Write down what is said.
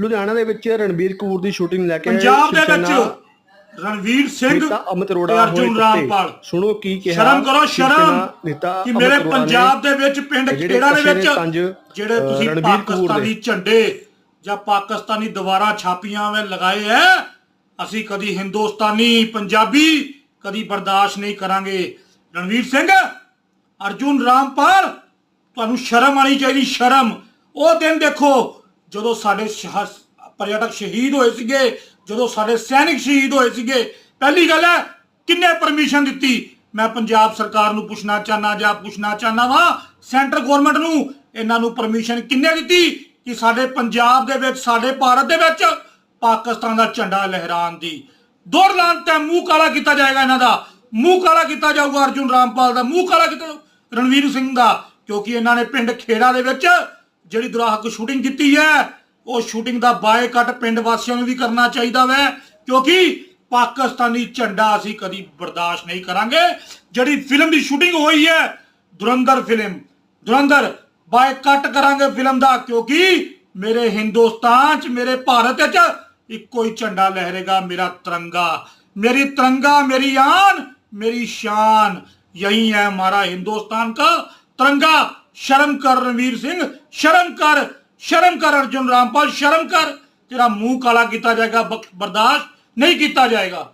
ਲੁਧਿਆਣਾ ਦੇ ਵਿੱਚ ਰਣਬੀਰ ਕਪੂਰ ਦੀ ਸ਼ੂਟਿੰਗ ਲੈ ਕੇ ਪੰਜਾਬ ਦੇ ਵਿੱਚ ਰਣਵੀਰ ਸਿੰਘ ਨੇਤਾ ਅਮਿਤ ਅਰੋੜਾ ਤੇ ਅਰਜੁਨ ਹੋਏ ਰਾਮਪਾਲ। ਸੁਣੋ ਕੀ ਕਿਹਾ ਸ਼ਰਮ ਕਰੋ ਸ਼ਰਮ ਕਿ ਮੇਰੇ ਪੰਜਾਬ ਦੇ ਵਿੱਚ ਪਿੰਡ ਖੇੜਾ ਦੇ ਵਿੱਚ ਜਿਹੜੇ ਤੁਸੀਂ ਪਾਕਿਸਤਾਨੀ। ਝੰਡੇ ਜਾਂ ਪਾਕਿਸਤਾਨੀ ਦੁਆਰਾ ਛਾਪੀਆਂ ਵੇ ਲਗਾਏ ਐ ਅਸੀਂ ਕਦੀ ਹਿੰਦੁਸਤਾਨੀ ਪੰਜਾਬੀ ਕਦੀ ਬਰਦਾਸ਼ਤ ਨਹੀਂ ਕਰਾਂਗੇ ਰਣਵੀਰ ਸਿੰਘ ਅਰਜੁਨ ਰਾਮਪਾਲ ਤੁਹਾਨੂੰ ਸ਼ਰਮ ਆਣੀ ਚਾਹੀਦੀ ਸ਼ਰਮ ਉਹ ਦਿਨ ਦੇਖੋ ਜਦੋਂ ਸਾਡੇ ਸ਼ਹ- ਪਰਯਟਕ ਸ਼ਹੀਦ ਹੋਏ ਸੀਗੇ, ਜਦੋਂ ਸਾਡੇ ਸੈਨਿਕ ਸ਼ਹੀਦ ਹੋਏ ਸੀਗੇ, ਪਹਿਲੀ ਗੱਲ ਹੈ, ਕਿੰਨੇ ਪਰਮਿਸ਼ਨ ਦਿੱਤੀ? ਮੈਂ ਪੰਜਾਬ ਸਰਕਾਰ ਨੂੰ ਪੁੱਛਣਾ ਚਾਹਨਾ ਜਾਂ ਪੁੱਛਣਾ ਚਾਹਨਾ ਵਾਂ, ਸੈਂਟਰ ਗਵਰਨਮੈਂਟ ਨੂੰ, ਇਹਨਾਂ ਨੂੰ ਪਰਮਿਸ਼ਨ ਕਿੰਨੇ ਦਿੱਤੀ? ਕਿ ਸਾਡੇ ਪੰਜਾਬ ਦੇ ਵਿੱਚ, ਸਾਡੇ ਭਾਰਤ ਦੇ ਵਿੱਚ ਪਾਕਿਸਤਾਨ ਦਾ ਝੰਡਾ ਲਹਿਰਾਉਣ ਦੀ। ਦੌੜ ਲਾਉਣ ਤੇ ਮੂੰਹ ਕਾਲਾ ਕੀਤਾ ਜਾਏਗਾ ਇਹਨਾਂ ਦਾ। ਮੂੰਹ ਕਾਲਾ ਕੀਤਾ ਜਾਊਗਾ ਅਰਜੁਨ ਰਾਮਪਾਲ ਦਾ, ਮੂੰਹ ਕਾਲਾ ਕੀਤਾ ਜਾਊ ਰਣਵੀਰ ਸਿੰਘ ਦਾ, ਕਿਉਂਕਿ ਇਹਨਾਂ ਨੇ ਪਿੰਡ ਖੇੜਾ ਦੇ ਵਿੱਚ ਜਿਹੜੀ ਦੁਰਾਹਕ ਸ਼ੂਟਿੰਗ ਕੀਤੀ ਹੈ ਉਹ ਸ਼ੂਟਿੰਗ ਦਾ ਬਾਇਕਾਟ ਪਿੰਡ ਵਾਸੀਆਂ ਨੂੰ ਵੀ ਕਰਨਾ ਚਾਹੀਦਾ ਵੈ ਕਿਉਂਕਿ ਪਾਕਿਸਤਾਨੀ ਝੰਡਾ ਅਸੀਂ ਕਦੀ ਬਰਦਾਸ਼ਤ ਨਹੀਂ ਕਰਾਂਗੇ ਜਿਹੜੀ ਫਿਲਮ ਦੀ ਸ਼ੂਟਿੰਗ ਹੋਈ ਹੈ ਦੁਰੰਦਰ ਫਿਲਮ ਦੁਰੰਦਰ ਬਾਇਕਾਟ ਕਰਾਂਗੇ ਫਿਲਮ ਦਾ ਕਿਉਂਕਿ ਮੇਰੇ ਹਿੰਦੁਸਤਾਨ ਚ ਮੇਰੇ ਭਾਰਤ ਵਿੱਚ ਇੱਕੋ ਹੀ ਝੰਡਾ ਲਹਿਰੇਗਾ ਮੇਰਾ ਤਿਰੰਗਾ मेरी तिरंगा मेरी आन मेरी शान यही है हमारा हिंदुस्तान का तिरंगा ਸ਼ਰਮ ਕਰ ਰਣਵੀਰ ਸਿੰਘ, ਸ਼ਰਮ ਕਰ ਸ਼ਰਮ ਕਰ ਅਰਜੁਨ ਰਾਮਪਾਲ, ਸ਼ਰਮ ਕਰ। ਤੇਰਾ ਮੂੰਹ ਕਾਲਾ ਕੀਤਾ ਜਾਏਗਾ ਬਰਦਾਸ਼ਤ ਨਹੀਂ ਕੀਤਾ ਜਾਏਗਾ।